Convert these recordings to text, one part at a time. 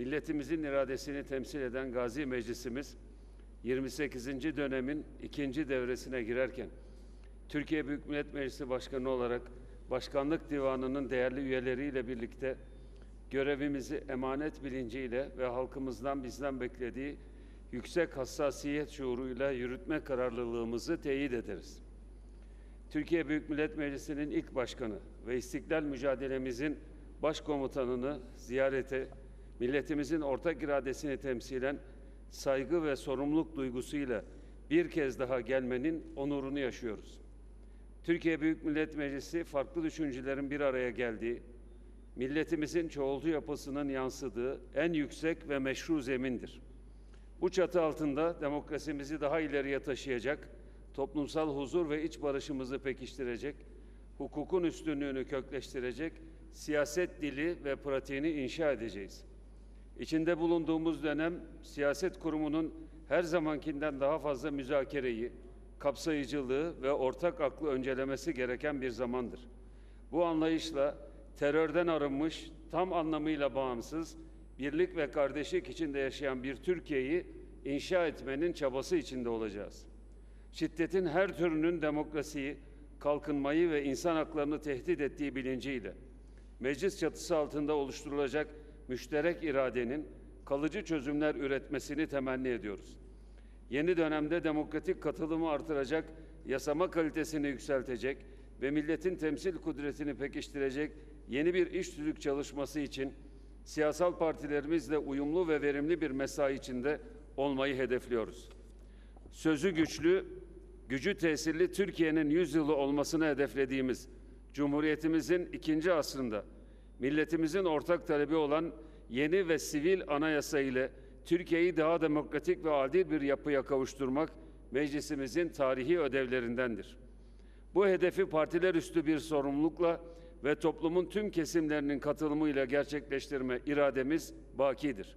milletimizin iradesini temsil eden Gazi Meclisimiz 28. dönemin ikinci devresine girerken Türkiye Büyük Millet Meclisi Başkanı olarak Başkanlık Divanı'nın değerli üyeleriyle birlikte görevimizi emanet bilinciyle ve halkımızdan bizden beklediği yüksek hassasiyet şuuruyla yürütme kararlılığımızı teyit ederiz. Türkiye Büyük Millet Meclisi'nin ilk başkanı ve istiklal mücadelemizin başkomutanını ziyarete, milletimizin ortak iradesini temsilen saygı ve sorumluluk duygusuyla bir kez daha gelmenin onurunu yaşıyoruz. Türkiye Büyük Millet Meclisi farklı düşüncelerin bir araya geldiği, milletimizin çoğulcu yapısının yansıdığı en yüksek ve meşru zemindir. Bu çatı altında demokrasimizi daha ileriye taşıyacak, toplumsal huzur ve iç barışımızı pekiştirecek, hukukun üstünlüğünü kökleştirecek siyaset dili ve pratiğini inşa edeceğiz. İçinde bulunduğumuz dönem siyaset kurumunun her zamankinden daha fazla müzakereyi, kapsayıcılığı ve ortak aklı öncelemesi gereken bir zamandır. Bu anlayışla terörden arınmış, tam anlamıyla bağımsız, birlik ve kardeşlik içinde yaşayan bir Türkiye'yi inşa etmenin çabası içinde olacağız. Şiddetin her türünün demokrasiyi, kalkınmayı ve insan haklarını tehdit ettiği bilinciyle meclis çatısı altında oluşturulacak müşterek iradenin kalıcı çözümler üretmesini temenni ediyoruz. Yeni dönemde demokratik katılımı artıracak, yasama kalitesini yükseltecek ve milletin temsil kudretini pekiştirecek yeni bir iş tüzük çalışması için siyasal partilerimizle uyumlu ve verimli bir mesai içinde olmayı hedefliyoruz. Sözü güçlü, gücü tesirli Türkiye'nin yüzyılı olmasını hedeflediğimiz Cumhuriyetimizin ikinci asrında milletimizin ortak talebi olan yeni ve sivil anayasa ile Türkiye'yi daha demokratik ve adil bir yapıya kavuşturmak meclisimizin tarihi ödevlerindendir. Bu hedefi partiler üstü bir sorumlulukla ve toplumun tüm kesimlerinin katılımıyla gerçekleştirme irademiz bakidir.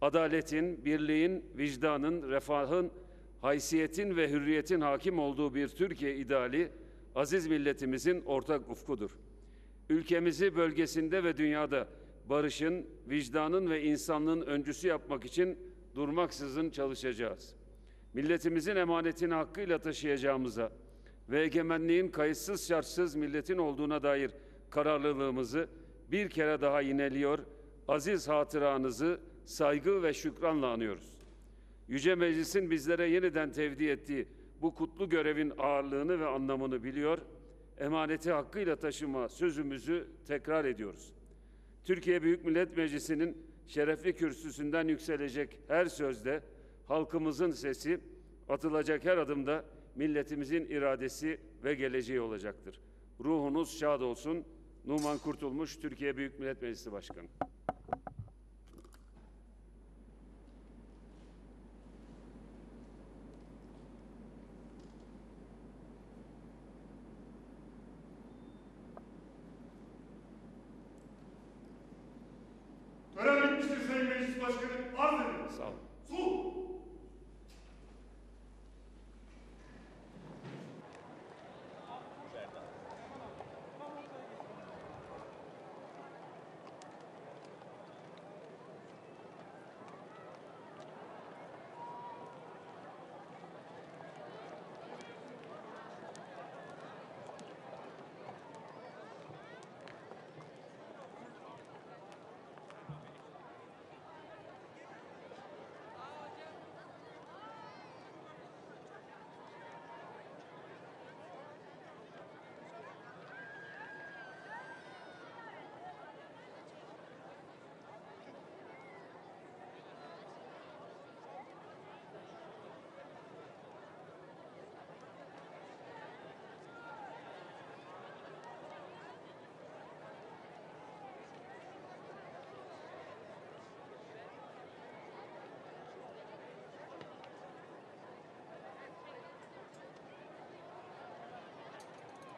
Adaletin, birliğin, vicdanın, refahın, haysiyetin ve hürriyetin hakim olduğu bir Türkiye ideali aziz milletimizin ortak ufkudur. Ülkemizi bölgesinde ve dünyada barışın, vicdanın ve insanlığın öncüsü yapmak için durmaksızın çalışacağız. Milletimizin emanetini hakkıyla taşıyacağımıza ve egemenliğin kayıtsız şartsız milletin olduğuna dair kararlılığımızı bir kere daha yineliyor, aziz hatıranızı saygı ve şükranla anıyoruz. Yüce Meclis'in bizlere yeniden tevdi ettiği bu kutlu görevin ağırlığını ve anlamını biliyor, emaneti hakkıyla taşıma sözümüzü tekrar ediyoruz. Türkiye Büyük Millet Meclisi'nin şerefli kürsüsünden yükselecek her sözde halkımızın sesi, atılacak her adımda milletimizin iradesi ve geleceği olacaktır. Ruhunuz şad olsun. Numan Kurtulmuş, Türkiye Büyük Millet Meclisi Başkanı. Görev bitmiştir Sayın Meclis Başkanı. Arz edin. Sağ olun. Sol.